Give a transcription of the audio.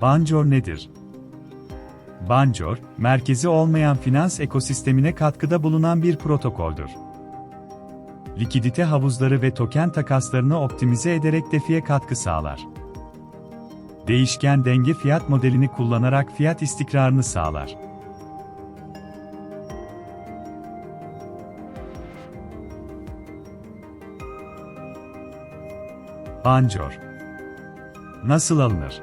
Banjor nedir? Banjor, merkezi olmayan finans ekosistemine katkıda bulunan bir protokoldür. Likidite havuzları ve token takaslarını optimize ederek defiye katkı sağlar. Değişken denge fiyat modelini kullanarak fiyat istikrarını sağlar. Banjor Nasıl alınır?